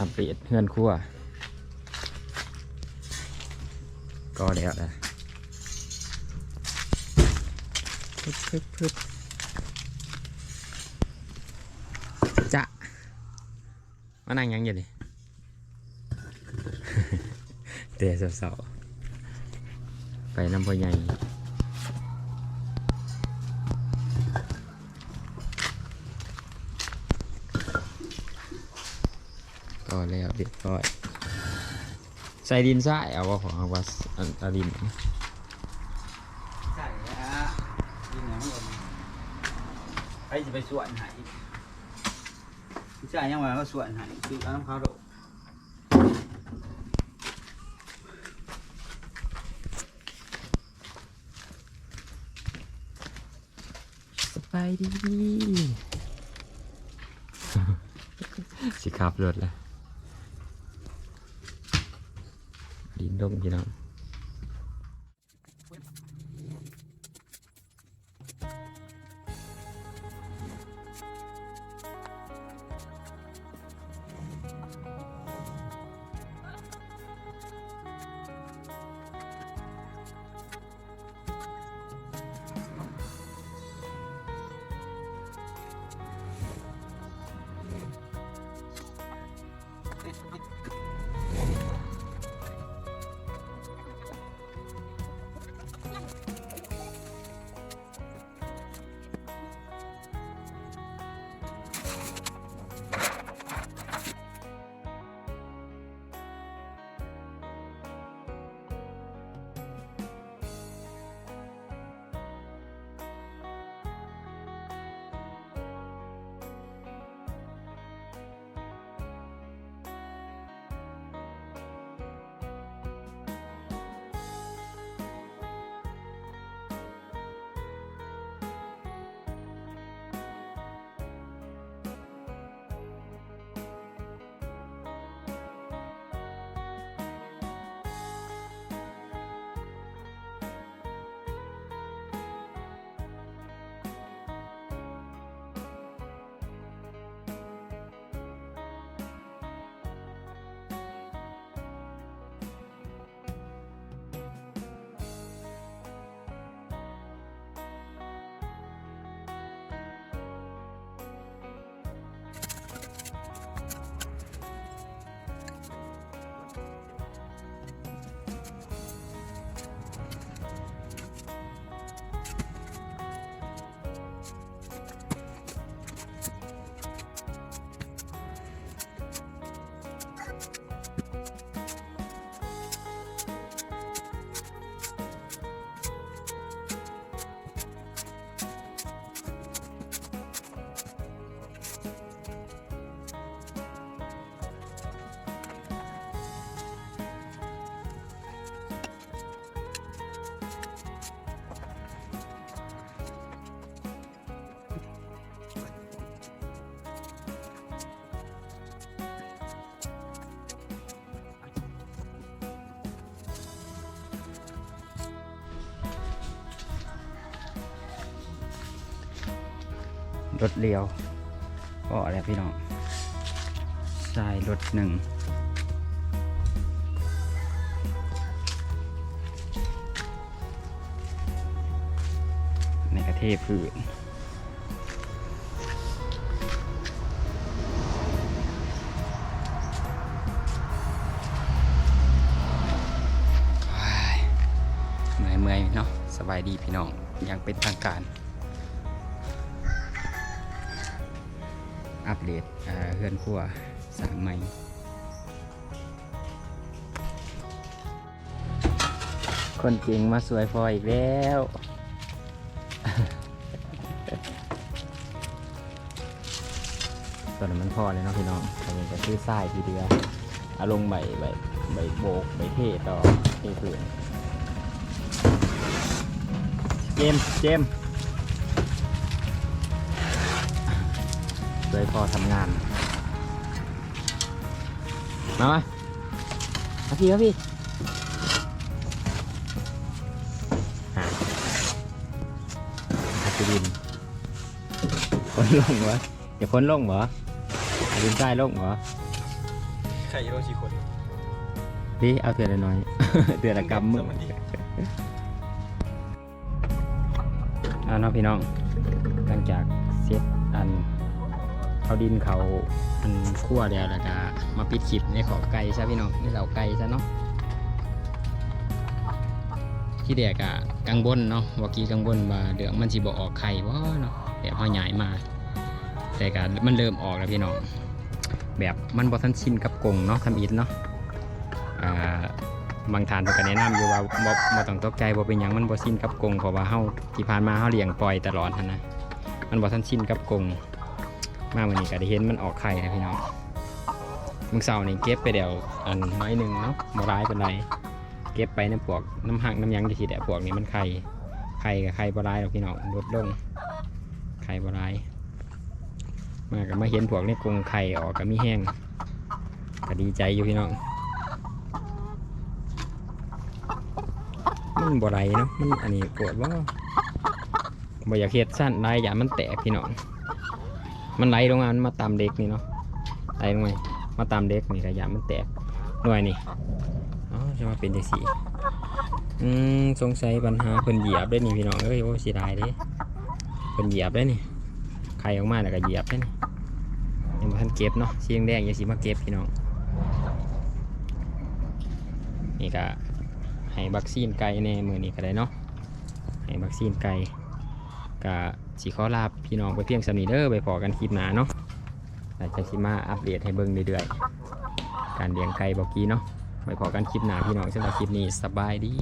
อัปเดตเพื่อนครั่วก็แล้วนะพึบพึบพึบจะมานั่งยังอยู่ดิเตะเสาๆไปน้ำพอใหญ่ ก็แล้วเรียบร้อย ใส่ดินทรายเอาว่าของเอาว่าอันเอาดินใช่แล้วดินน้ำลมใครจะไปสวนไหใช่ยังไงก็สวนไหคือเอาน้ำข้าวโดดสบายดีสิขับรถแล้ว ดินดงพี่น้อง รถเลี้ยว ก็อะไรพี่น้องใช่รถหนึ่งในกระเทพืนเมื่อยเมื่อยๆเนาะสบายดีพี่น้องอย่างเป็นทางการ อัปเดตเฮือนครัวสางใหม่คนจริงมาสวยพออีกแล้ว ตอนนั้นมันพอเลยเนาะพี่น้องตอนนี้ก็คือทรายทีเดียวอาลงใบใบใบโบกใบเทต่อเทพื้นเจมเจม ส์เลยพอทำงาน มามามาพี่มาพี่หาอาจุดินพ้นลงวะอย่าพ้นลงเหรออาดินใต้ลงเหรอไข่โรชิคนดิเอาเถื่อนน้อยๆเถื่อนละกำมือสวัสดีเอาเนาะพี่น้อง หลังจากเซตอัน เขาดินเขาอันคั่วแล้วแล้วก็มาปิดคลิปในขอบไก่ซะพี่น้องในเหล่าไก่ซะเนาะที่เด็กอะกังวลเนาะวากี้กังวลว่าเดืองมันสิบ่ออกไข่บ่เนาะแบบเฮาใหญ่มา แต่ก็มันเริ่มออกแล้วพี่น้องแบบมันบ่ทันชินกับกงเนาะทำอิฐเนาะอ่าบางทานก็แนะนำอยู่ว่าบ่บ่ต้องตกใจบ่เป็นหยังมันบ่ชินกับกงเพราะว่าเฮาที่ผ่านมาเฮาเลี้ยงปล่อยตลอดหันนะมันบ่ทันชินกับกง มามื้อนี้ก็ได้เห็นมันออกไข่แล้วพี่น้องมื้อเช้านี่เก็บไปเดี๋ยวอันน้อยหนึงเนาะบ่ร้ายเปานใดเก็บไปน้ำพวกน้ำหักน้ำยังจังซี่แหละพวกนี้มันไข่ไข่กับไข่บ่ร้ายหรอกพี่น้องลดลงไข่บ่ร้ายมาก็มาเห็นพวกในกรงไข่ออกก็มีแห้งก็ดีใจอยู่พี่น้องมันบ่ไหลเนาะมันอันนี้ปวดว่าบ่อยากเฮ็ดสั้นลายอย่ามันแตกพี่น้อง มันไหลลงมามันมาตามเด็กนี่เนาะไหลลงมามาตามเด็กนี่ก็อย่ามันแตกหน่วยนี่อ๋อจะมาเป็นจังซี่อืมสงสัยปัญหาเพิ่นเหยียบได้นี่พี่น้องเอ้ยโอ้เสียดายเด้เพิ่นเหยียบได้นี่ไข่ออกมาแล้วก็เหยียบได้นี่ยังบ่ทันเก็บเนาะสีแดงๆอย่าสิมาเก็บพี่น้องนี่ก็ให้วัคซีนไก่ในมือนี้ก็ได้เนาะให้วัคซีนไก่ ก็สิขอลาพี่น้องไปเพียงสำนีเด้อไปพอกันคลิปหน้าเนาะแต่จะสิมาอัปเดตให้เบิ่งเรื่อยๆการเลี้ยงไก่บอกกี้เนาะไปพอกันคลิปหน้าพี่น้องสำหรับคลิปนี้สบายดี